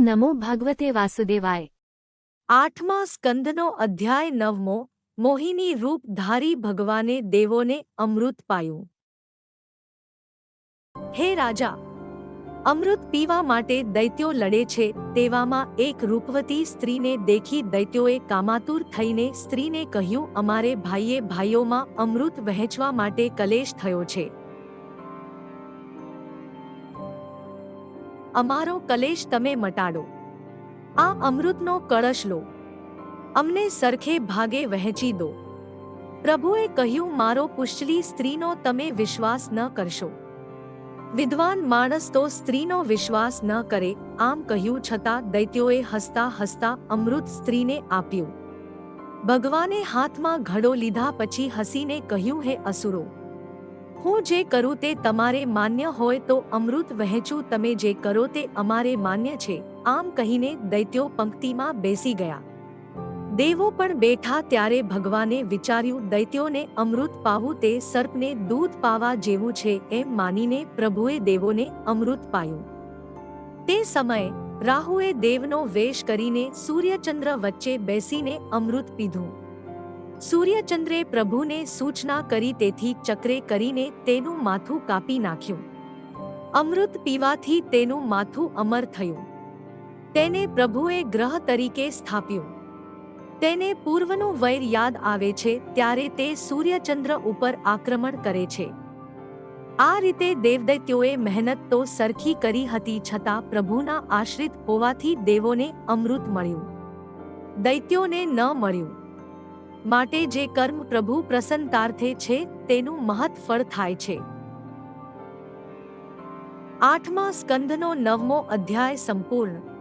નમો ભગવતે વાસુદેવાય આઠમા સ્કંદનો અધ્યાય નવમો મોહિની રૂપ ધારી ભગવાને દેવોને અમૃત પાયું હે રાજા અમૃત પીવા માટે દૈત્યો લડે છે તેવામાં એક રૂપવતી સ્ત્રીને દેખી દૈત્યોએ કામાતુર થઈને સ્ત્રીને કહ્યું, અમારે ભાઈએ ભાઈઓમાં અમૃત વહેંચવા માટે કલેશ થયો છે. અમારો કલેશ તમે મટાડો. આ અમૃતનો કળશ લો. અમને સરખે ભાગે વહેંચી દો. પ્રભુએ કહ્યું, મારો પુશ્ચલી સ્ત્રીનો તમે વિશ્વાસ ન કરશો. વિદ્વાન માણસ તો સ્ત્રીનો વિશ્વાસ ન કરે. આમ કહ્યું, છતાં દૈત્યોએ હસતા હસતા અમૃત સ્ત્રીને આપ્યું. ભગવાને હાથમાં ઘડો લીધા પછી હસીને કહ્યું, હે અસુરો હું જે કરું તે તમારે માન્ય હોય તો અમૃત વહેંચું, તમે જે કરો તે અમારે માન્ય છે. આમ કહીને દૈત્યો પંક્તિમાં બેસી ગયા. દેવો પણ બેઠા ત્યારે ભગવાને વિચાર્યું, દૈત્યોને અમૃત પાવું તે સર્પને દૂધ પાવા જેવું છે એમ માનીને પ્રભુએ દેવોને અમૃત પાયું. તે સમયે રાહુએ દેવનો વેશ કરીને સૂર્યચંદ્ર વચ્ચે બેસીને અમૃત પીધું. સૂર્યચંદ્રે પ્રભુને સૂચના કરી તેથી ચક્રે કરીને તેનું માથું કાપી નાખ્યું. અમૃત પીવાથી તેનું માથું અમર થયું. તેને પ્રભુએ ગ્રહ તરીકે સ્થાપ્યું. તેને પૂર્વનું વૈર યાદ આવે છે ત્યારે તે સૂર્યચંદ્ર ઉપર આક્રમણ કરે છે. આ રીતે દેવદૈત્યોએ મહેનત તો સરખી કરી હતી છતાં પ્રભુના આશ્રિત હોવાથી દેવોને અમૃત મળ્યું. દૈત્યોને ન મળ્યું. માટે જે કર્મ પ્રભુ પ્રસન્નતાર્થે છે, તેનું મહત ફળ થાય છે. આઠમા સ્કંધનો નવમો અધ્યાય સંપૂર્ણ.